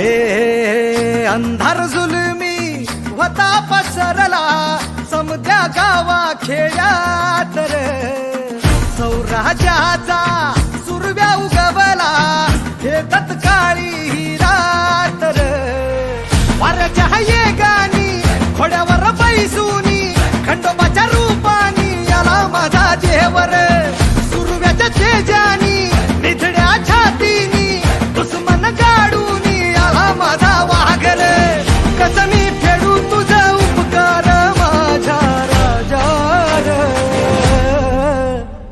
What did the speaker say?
ए अंधार जुलमी होता पसरला. समध्या गावा खेळ्यात रे. सौराजाचा सुरव्या उगवला. हे तत्काळ